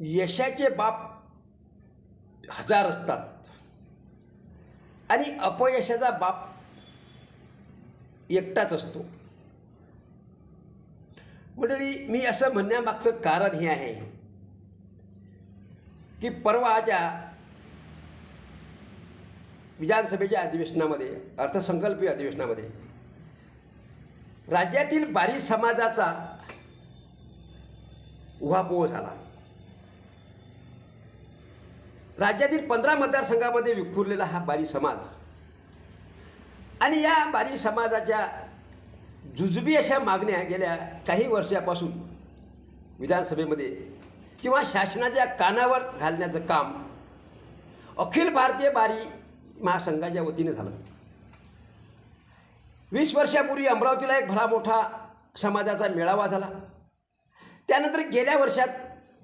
यशाचे बाप हजार असतात. आणि अपयशाचा बाप एकटाच असतो. मंडळी मी असं म्हणण्यामागचं कारण हे आहे की परवाच्या विधानसभेच्या अधिवेशनामध्ये अर्थसंकल्पीय अधिवेशनामध्ये राज्यातील बारी समाजाचा उहापोह झाला. राज्यातील पंधरा मतदारसंघामध्ये विखुरलेला हा बारी समाज. आणि या बारी समाजाच्या जुजबी अशा मागण्या गेल्या काही वर्षापासून विधानसभेमध्ये किंवा शासनाच्या कानावर घालण्याचं काम अखिल भारतीय बारी महासंघाच्या वतीने झालं. वीस वर्षापूर्वी अमरावतीला एक भला मोठा समाजाचा मेळावा झाला. त्यानंतर गेल्या वर्षात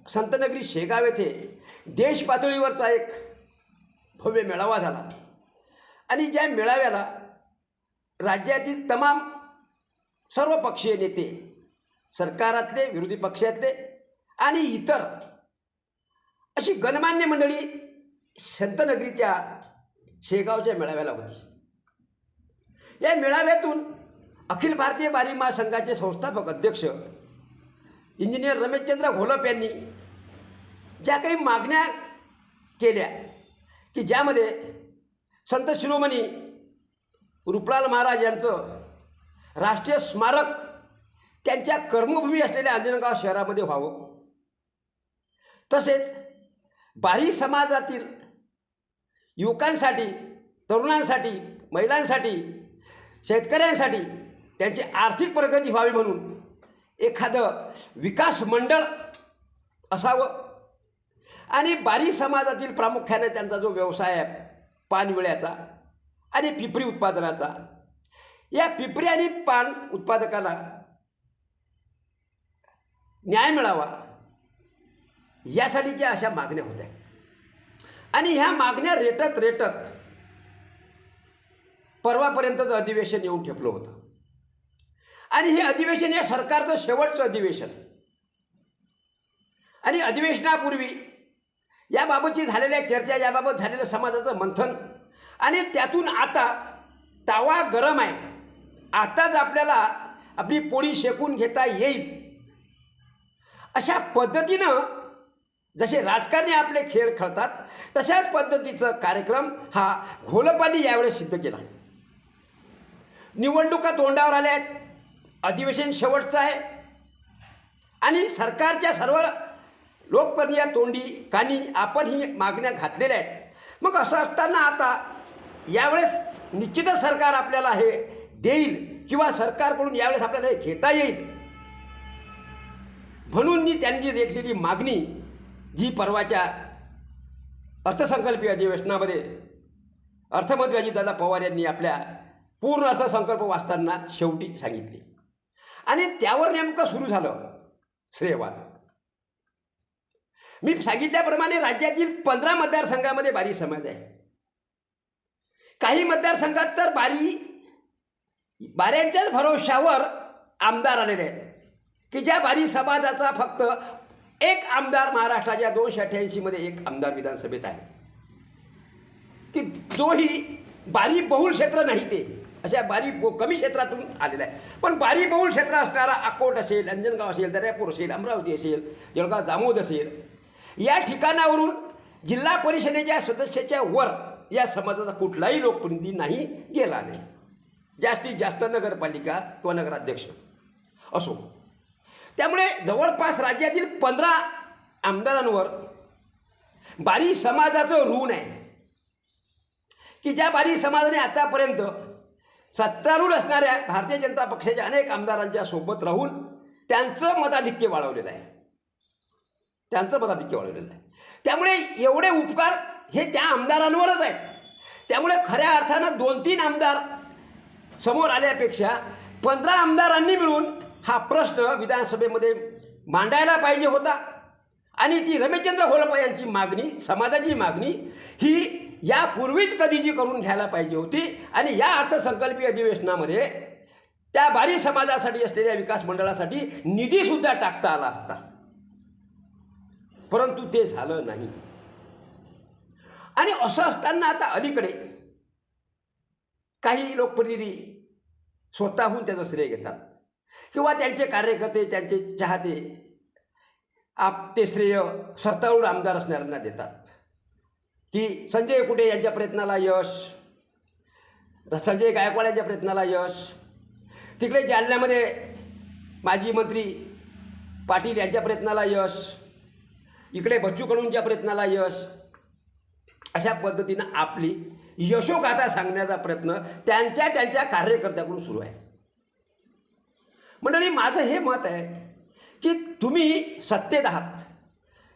संतनगरी शेगाव येथे देश पातळीवरचा एक भव्य मेळावा झाला. आणि ज्या मेळाव्याला राज्यातील तमाम सर्व पक्षीय नेते सरकारातले विरोधी पक्षातले आणि इतर अशी गणमान्य मंडळी संतनगरीच्या शेगावच्या मेळाव्याला होती. या मेळाव्यातून अखिल भारतीय बारी महासंघाचे संस्थापक अध्यक्ष इंजिनियर रमेशचंद्र घोलप यांनी ज्या काही मागण्या केल्या की ज्यामध्ये संत शिरोमणी रुपलाल महाराज यांचं राष्ट्रीय स्मारक त्यांच्या कर्मभूमी असलेल्या अंजनगाव शहरामध्ये व्हावं. तसेच बारी समाजातील युवकांसाठी तरुणांसाठी महिलांसाठी शेतकऱ्यांसाठी त्यांची आर्थिक प्रगती व्हावी म्हणून एखादं विकास मंडळ असावं. आणि बारी समाजातील प्रामुख्याने त्यांचा जो व्यवसाय आहे पानविळ्याचा आणि पिपरी उत्पादनाचा. या पिपरी आणि पान उत्पादकाला न्याय मिळावा यासाठीच्या अशा मागण्या होत्या. आणि ह्या मागण्या रेटत रेटत परवापर्यंतचं अधिवेशन येऊन ठेपलं होतं. आणि हे अधिवेशन हे सरकारचं शेवटचं अधिवेशन. आणि अधिवेशनापूर्वी याबाबतची झालेल्या चर्चा याबाबत झालेलं समाजाचं मंथन. आणि त्यातून आता तावा गरम आहे. आताच आपल्याला आपली पोळी शेकून घेता येईल. अशा पद्धतीनं जसे राजकारणी आपले खेळ खेळतात तशाच पद्धतीचं कार्यक्रम हा घोलपानी यावेळेस सिद्ध केला. निवडणुका तोंडावर आल्या आहेत. अधिवेशन शेवटचं आहे. आणि सरकारच्या सर्व लोकप्रिय तोंडी कानी आपण ही मागण्या घातलेल्या आहेत. मग असं असताना आता यावेळेस निश्चितच सरकार आपल्याला हे देईल किंवा सरकारकडून यावेळेस आपल्याला हे घेता येईल? म्हणून मी त्यांची रेटलेली मागणी जी परवाच्या अर्थसंकल्पीय अधिवेशनामध्ये अर्थमंत्री अजितदादा पवार यांनी आपल्या पूर्ण अर्थसंकल्प वाचताना शेवटी सांगितली. आणि त्यावर नेमकं सुरू झालं श्रेयवाद. मी सांगितल्याप्रमाणे राज्यातील पंधरा मतदारसंघामध्ये बारी समाज आहे. काही मतदारसंघात तर बारी बाऱ्यांच्याच भरोशावर आमदार आलेले आहेत. की ज्या बारी समाजाचा फक्त एक आमदार महाराष्ट्राच्या दोनशे अठ्ठ्याऐंशीमध्ये एक आमदार विधानसभेत आहे. की जोही बारी बहुल क्षेत्र नाही ते अशा बारी कमी क्षेत्रातून आलेला आहे. पण बारी बहुल क्षेत्र असणारा अकोट असेल अंजनगाव असेल दर्यापूर असेल अमरावती असेल जळगाव जामोद असेल या ठिकाणावरून जिल्हा परिषदेच्या सदस्याच्या वर या समाजाचा कुठलाही लोकप्रतिनिधी नाही गेला नाही. जास्तीत जास्त नगरपालिका किंवा नगराध्यक्ष असो. त्यामुळे जवळपास राज्यातील पंधरा आमदारांवर बारी समाजाचं ऋण आहे. की ज्या बारी समाजाने आतापर्यंत सत्तारूढ असणाऱ्या भारतीय जनता पक्षाच्या अनेक आमदारांच्या सोबत राहून त्यांचं मताधिक्य वाढवलेलं आहे. त्यांचं पदाधिक्य वाढवलेलं आहे. त्यामुळे एवढे उपकार हे त्या आमदारांवरच आहेत. त्यामुळे खऱ्या अर्थानं दोन तीन आमदार समोर आल्यापेक्षा पंधरा आमदारांनी मिळून हा प्रश्न विधानसभेमध्ये मांडायला पाहिजे होता. आणि ती रमेशचंद्र होलपा यांची मागणी समाजाची मागणी ही यापूर्वीच कधीची करून घ्यायला पाहिजे होती. आणि या अर्थसंकल्पीय अधिवेशनामध्ये त्या बारी समाजासाठी असलेल्या विकास मंडळासाठी निधीसुद्धा टाकता आला असता. परंतु ते झालं नाही. आणि असं असताना आता अलीकडे काही लोकप्रतिनिधी स्वतःहून त्याचं श्रेय घेतात. किंवा त्यांचे कार्यकर्ते त्यांचे चाहते आप ते श्रेय सत्तारूढ आमदार असणाऱ्यांना देतात. की संजय कुटे यांच्या प्रयत्नाला यश संजय गायकवाड यांच्या प्रयत्नाला यश तिकडे जालन्यामध्ये माजी मंत्री पाटील यांच्या प्रयत्नाला यश इकडे बच्चू कडूंच्या प्रयत्नाला यश अशा पद्धतीनं आपली यशोगाथा सांगण्याचा प्रयत्न त्यांच्या त्यांच्या कार्यकर्त्याकडून सुरू आहे. मंडळी माझं हे मत आहे की तुम्ही सत्तेत आहात.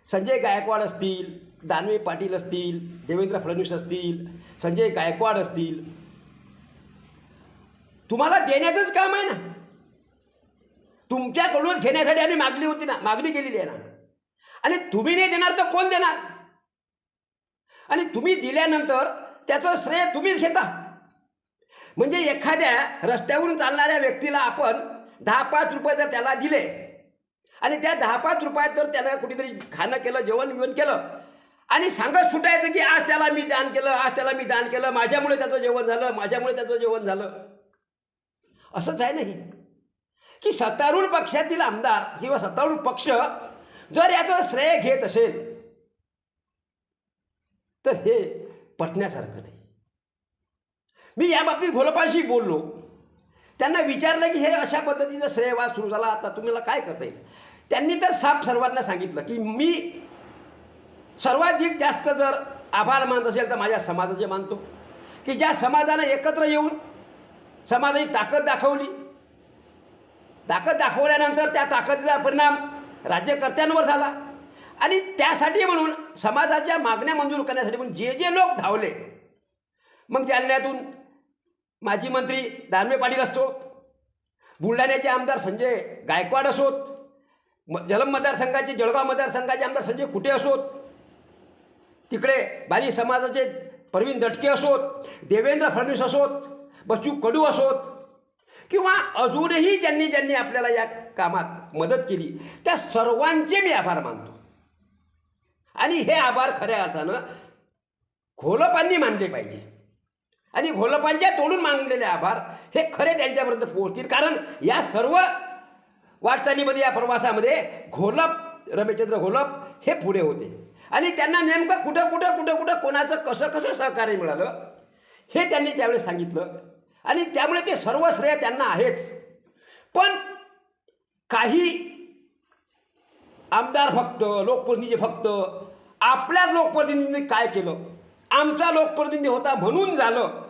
संजय गायकवाड असतील दानवे पाटील असतील देवेंद्र फडणवीस असतील संजय गायकवाड असतील तुम्हाला देण्याचंच काम आहे ना. तुमच्याकडूनच घेण्यासाठी आम्ही मागणी होती ना मागणी केलेली आहे ना. आणि तुम्ही नाही देणार तर कोण देणार? आणि तुम्ही दिल्यानंतर त्याचं श्रेय तुम्हीच घेता. म्हणजे एखाद्या रस्त्यावरून चालणाऱ्या व्यक्तीला आपण दहा पाच रुपये जर त्याला दिले आणि त्या दहा पाच रुपयात जर त्यानं कुठेतरी खाणं केलं जेवण बिवण केलं आणि सांगत सुटायचं की आज त्याला मी दान केलं आज त्याला मी दान केलं माझ्यामुळे त्याचं जेवण झालं माझ्यामुळे त्याचं जेवण झालं. असंच आहे नाही. की सत्तारूढ पक्षातील आमदार किंवा सत्तारूढ पक्ष जर याचं श्रेय घेत असेल तर हे पटण्यासारखं नाही. मी या बाबतीत घोलपाशी बोललो. त्यांना विचारलं की हे अशा पद्धतीचा श्रेयवाद सुरू झाला आता तुम्हाला काय करता येईल त्यांनी तर साफ सर्वांना सांगितलं की मी सर्वाधिक जास्त जर आभार मानत असेल तर माझ्या समाजाचे मानतो. की ज्या समाजानं एकत्र येऊन समाजाची ताकद दाखवली. ताकद दाखवल्यानंतर त्या ताकदीचा परिणाम राज्यकर्त्यांवर झाला. आणि त्यासाठी म्हणून समाजाच्या मागण्या मंजूर करण्यासाठी म्हणून जे जे लोक धावले मग जालन्यातून माजी मंत्री दानवे पाटील असतो बुलढाण्याचे आमदार संजय गायकवाड असोत म जलम मतदारसंघाचे जळगाव मतदारसंघाचे आमदार संजय कुटे असोत तिकडे बाली समाजाचे प्रवीण दटके असोत देवेंद्र फडणवीस असोत बच्चू कडू असोत किंवा अजूनही ज्यांनी ज्यांनी आपल्याला या कामात मदत केली. त्या सर्वांचे मी आभार मानतो. आणि हे आभार खऱ्या अर्थानं घोलपांनी मानले पाहिजे. आणि घोलपांच्या तोडून मानलेले आभार हे खरे त्यांच्यापर्यंत पोहोचतील. कारण या सर्व वाटचालीमध्ये या प्रवासामध्ये घोलप रमेशचंद्र घोलप हे पुढे होते. आणि त्यांना नेमकं कुठं कुठं कुठं कुठं कोणाचं कसं कसं सहकार्य मिळालं हे त्यांनी त्यावेळेस सांगितलं. आणि त्यामुळे ते सर्व श्रेय त्यांना आहेच. पण काही आमदार फक्त लोकप्रतिनिधी फक्त आपल्या लोकप्रतिनिधींनी काय केलं? आमचा लोकप्रतिनिधी होता म्हणून झालं.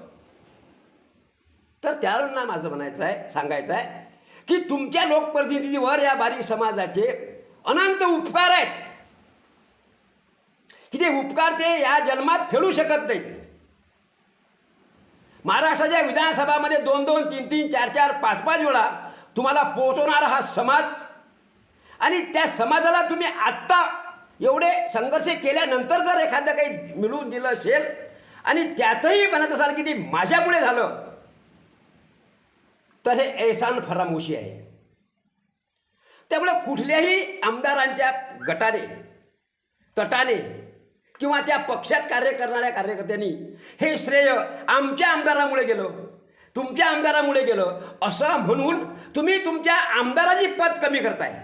तर त्यांना माझं म्हणायचं आहे सांगायचं आहे की तुमच्या लोकप्रतिनिधीवर या बारी समाजाचे अनंत उपकार आहेत. की ते उपकार ते या जन्मात फेडू शकत नाहीत. महाराष्ट्राच्या विधानसभामध्ये दोन दोन तीन तीन चार चार पाच पाच वेळा तुम्हाला पोहोचवणारा हा समाज. आणि त्या समाजाला तुम्ही आत्ता एवढे संघर्ष केल्यानंतर जर एखादं काही मिळवून दिलं असेल आणि त्यातही म्हणत असाल की ते माझ्यामुळे झालं तर हे एहसान फरामोशी आहे. त्यामुळे कुठल्याही आमदारांच्या गटाने तटाने किंवा त्या पक्षात कार्य करणाऱ्या कार्यकर्त्यांनी हे श्रेय आमच्या आमदारामुळे गेलं. तुमच्या आमदारामुळे गेलं. असं म्हणून तुम्ही तुमच्या आमदाराची पद कमी करताय.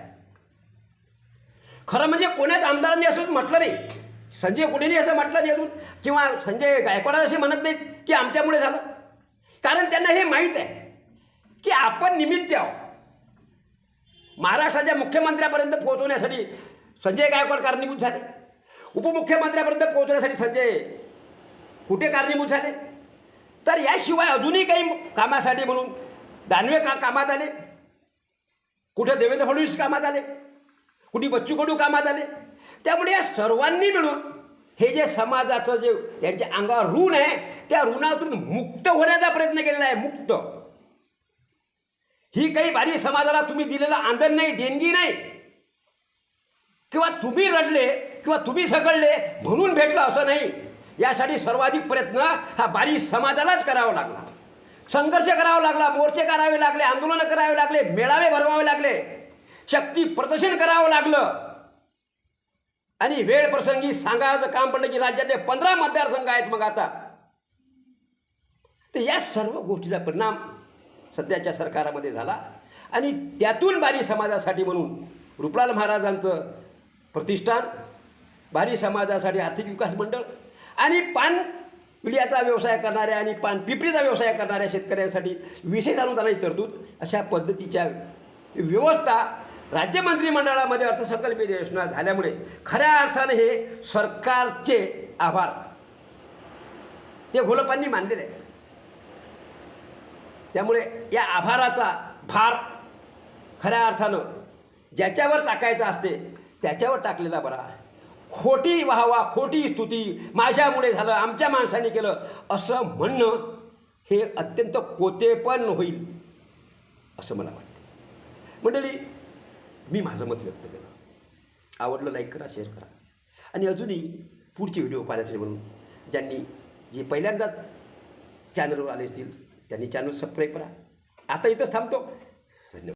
खरं म्हणजे कोणाच आमदारांनी असं म्हटलं नाही. संजय कुठेही असं म्हटलं नाही अजून. किंवा संजय गायकवाड असे म्हणत नाहीत की आमच्यामुळे झालं. कारण त्यांना हे माहीत आहे की आपण निमित्त आहोत. महाराष्ट्राच्या मुख्यमंत्र्यापर्यंत पोहोचवण्यासाठी संजय गायकवाड कारणीभूत झाले. उपमुख्यमंत्र्यापर्यंत पोहोचण्यासाठी संजय कुठे कारणीभूत झाले? तर याशिवाय अजूनही काही कामासाठी म्हणून दानवे का कामात आले? कुठे देवेंद्र फडणवीस कामात आले? कुठे बच्चू कडू कामात आले? त्यामुळे या सर्वांनी मिळून हे जे समाजाचं जे यांच्या अंगावर ऋण आहे त्या ऋणातून मुक्त होण्याचा प्रयत्न केलेला आहे मुक्त. ही काही भारी समाजाला तुम्ही दिलेलं आंदन नाही देणगी नाही. किंवा तुम्ही रडले किंवा तुम्ही सगळले म्हणून भेटलं असं नाही. यासाठी सर्वाधिक प्रयत्न हा बारी समाजालाच करावा लागला. संघर्ष करावा लागला मोर्चे करावे लागले आंदोलनं करावे लागले मेळावे भरवावे लागले शक्ती प्रदर्शन करावं लागलं. आणि वेळ प्रसंगी सांगायचं काम पडलं की राज्यातले पंधरा मतदारसंघ आहेत मग आता. तर या सर्व गोष्टीचा परिणाम सध्याच्या सरकारामध्ये झाला. आणि त्यातून बारी समाजासाठी म्हणून रुपलाल महाराजांचं प्रतिष्ठान बारी समाजासाठी आर्थिक विकास मंडळ आणि पान पिढ्याचा व्यवसाय करणाऱ्या आणि पान पिपरीचा व्यवसाय करणाऱ्या शेतकऱ्यांसाठी विशेष अनुदानाची तरतूद अशा पद्धतीच्या व्यवस्था राज्य मंत्रिमंडळामध्ये अर्थसंकल्पीय योजना झाल्यामुळे खऱ्या अर्थाने हे सरकारचे आभार. ते घोलपांनी मानलेले आहेत. त्यामुळे या आभाराचा भार खऱ्या अर्थानं ज्याच्यावर टाकायचा असते त्याच्यावर टाकलेला बरा खोटी व्हावा खोटी स्तुती माझ्यामुळे झालं आमच्या माणसाने केलं. असं म्हणणं हे अत्यंत कोतेपण होईल असं मला वाटतं. मंडळी मी माझं मत व्यक्त केलं. आवडलं लाईक करा शेअर करा. आणि अजूनही पुढचे व्हिडिओ पाहण्यासाठी म्हणून ज्यांनी जे पहिल्यांदाच चॅनलवर आले असतील त्यांनी चॅनल सबस्क्राईब करा. आता इथंच थांबतो. धन्यवाद.